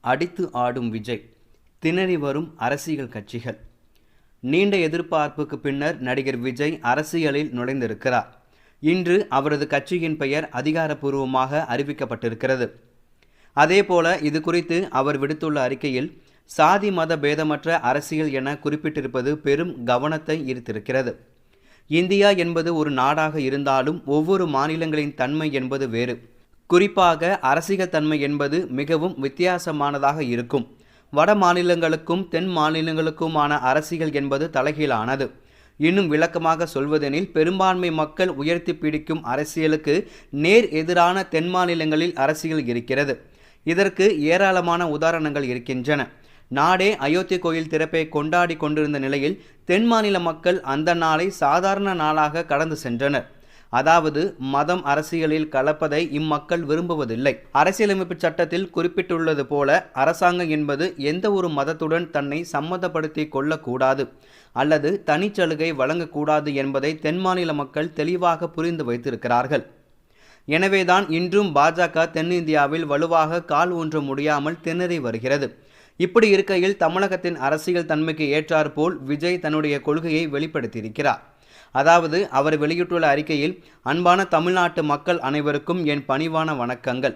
அடித்து ஆடும் விஜய் திணறி வரும் அரசியல் கட்சிகள். நீண்ட எதிர்பார்ப்புக்கு பின்னர் நடிகர் விஜய் அரசியலில் நுழைந்திருக்கிறார். இன்று அவரது கட்சியின் பெயர் அதிகாரப்பூர்வமாக அறிவிக்கப்பட்டிருக்கிறது. அதேபோல இது குறித்து அவர் விடுத்துள்ள அறிக்கையில் சாதி மத பேதமற்ற அரசியல் என குறிப்பிட்டிருப்பது பெரும் கவனத்தை ஈர்த்திருக்கிறது. இந்தியா என்பது ஒரு நாடாக இருந்தாலும் ஒவ்வொரு மாநிலங்களின் தன்மை என்பது வேறு. குறிப்பாக அரசியல் தன்மை என்பது மிகவும் வித்தியாசமானதாக இருக்கும். வட மாநிலங்களுக்கும் தென் மாநிலங்களுக்குமான அரசியல் என்பது தலைகீழானது. இன்னும் விளக்கமாக சொல்வதெனில் பெரும்பான்மை மக்கள் உயர்த்தி பிடிக்கும் அரசியலுக்கு நேர் எதிரான தென் மாநிலங்களில் அரசியல் இருக்கிறது. இதற்கு ஏராளமான உதாரணங்கள் இருக்கின்றன. நாடே அயோத்தி கோயில் திறப்பை கொண்டாடி கொண்டிருந்த நிலையில் தென் மாநில மக்கள் அந்த நாளை சாதாரண நாளாக கடந்து சென்றனர். அதாவது மதம் அரசியலில் கலப்பதை இம்மக்கள் விரும்புவதில்லை. அரசியலமைப்பு சட்டத்தில் குறிப்பிட்டுள்ளது போல அரசாங்கம் என்பது எந்த ஒரு மதத்துடன் தன்னை சம்மதப்படுத்தி கொள்ளக்கூடாது அல்லது தனிச்சலுகை வழங்கக்கூடாது என்பதை தென் மாநில மக்கள் தெளிவாக புரிந்து வைத்திருக்கிறார்கள். எனவேதான் இன்றும் பாஜக தென்னிந்தியாவில் வலுவாக கால் ஊன்ற முடியாமல் திணறி வருகிறது. இப்படி இருக்கையில் தமிழகத்தின் அரசியல் தன்மைக்கு ஏற்றாற்போல் விஜய் தன்னுடைய கொள்கையை வெளிப்படுத்தியிருக்கிறார். அதாவது அவர் வெளியிட்டுள்ள அறிக்கையில் அன்பான தமிழ்நாட்டு மக்கள் அனைவருக்கும் என் பணிவான வணக்கங்கள்.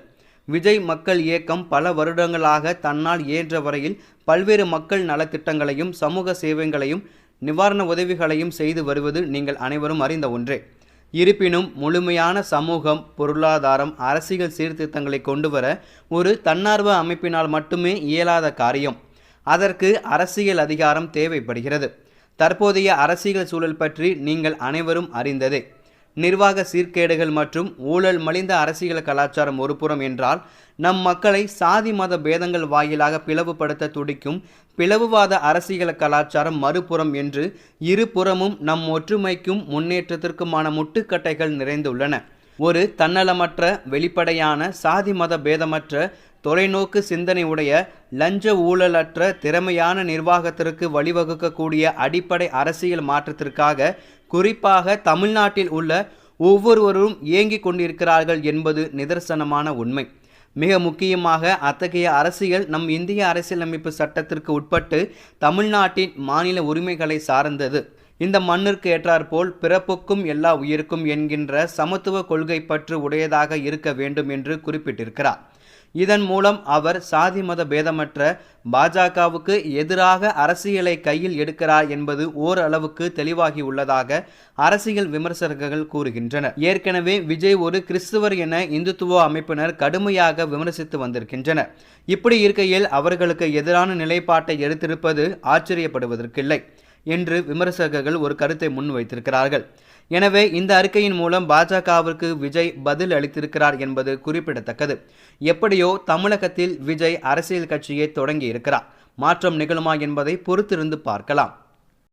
விஜய் மக்கள் இயக்கம் பல வருடங்களாக தன்னால் இயன்ற வரையில் பல்வேறு மக்கள் நலத்திட்டங்களையும் சமூக சேவைகளையும் நிவாரண உதவிகளையும் செய்து வருவது நீங்கள் அனைவரும் அறிந்த ஒன்றே. இருப்பினும் முழுமையான சமூகம் பொருளாதாரம் அரசியல் சீர்திருத்தங்களை கொண்டுவர ஒரு தன்னார்வ அமைப்பினால் மட்டுமே இயலாத காரியம். அதற்கு அரசியல் அதிகாரம் தேவைப்படுகிறது. தற்போதைய அரசியல் சூழல் பற்றி நீங்கள் அனைவரும் அறிந்ததே. நிர்வாக சீர்கேடுகள் மற்றும் ஊழல் மலிந்த அரசியல் கலாச்சாரம் ஒருபுறம் என்றால் நம் மக்களை சாதி மத பேதங்கள் வாயிலாக பிளவுபடுத்த துடிக்கும் பிளவுவாத அரசியல் கலாச்சாரம் மறுபுறம் என்று இருபுறமும் நம் ஒற்றுமைக்கும் முன்னேற்றத்திற்குமான முட்டுக்கட்டைகள் நிறைந்துள்ளன. ஒரு தன்னலமற்ற வெளிப்படையான சாதி மத பேதமற்ற தொலைநோக்கு சிந்தனை உடைய லஞ்ச ஊழலற்ற திறமையான நிர்வாகத்திற்கு வழிவகுக்கக்கூடிய அடிப்படை அரசியல் மாற்றத்திற்காக குறிப்பாக தமிழ்நாட்டில் உள்ள ஒவ்வொருவரும் இயங்கிக் கொண்டிருக்கிறார்கள் என்பது நிதர்சனமான உண்மை. மிக முக்கியமாக அத்தகைய அரசியல் நம் இந்திய அரசியலமைப்பு சட்டத்திற்கு உட்பட்டு தமிழ்நாட்டின் மாநில உரிமைகளை சார்ந்தது. இந்த மண்ணிற்கு ஏற்றாற்போல் பிறப்புக்கும் எல்லா உயிருக்கும் என்கின்ற சமத்துவ கொள்கை பற்று உடையதாக இருக்க வேண்டும் என்று குறிப்பிட்டிருக்கிறார். இதன் மூலம் அவர் சாதி மத பேதமற்ற பாஜகவுக்கு எதிராக அரசியலை கையில் எடுக்கிறார் என்பது ஓரளவுக்கு தெளிவாகி உள்ளதாக அரசியல் விமர்சகர்கள் கூறுகின்றனர். ஏற்கனவே விஜய் ஒரு கிறிஸ்துவர் என இந்துத்துவ அமைப்பினர் கடுமையாக விமர்சித்து வந்திருக்கின்றனர். இப்படி இருக்கையில் அவர்களுக்கு எதிரான நிலைப்பாட்டை எடுத்திருப்பது ஆச்சரியப்படுவதற்கில்லை என்று விமர்சகர்கள் ஒரு கருத்தை முன்வைத்திருக்கிறார்கள். எனவே இந்த அறிக்கையின் மூலம் பாஜகவிற்கு விஜய் பதில் அளித்திருக்கிறார் என்பது குறிப்பிடத்தக்கது. எப்படியோ தமிழகத்தில் விஜய் அரசியல் கட்சியை தொடங்கி இருக்கிறார் மாற்றம் நிகழுமா என்பதை பொறுத்திருந்து பார்க்கலாம்.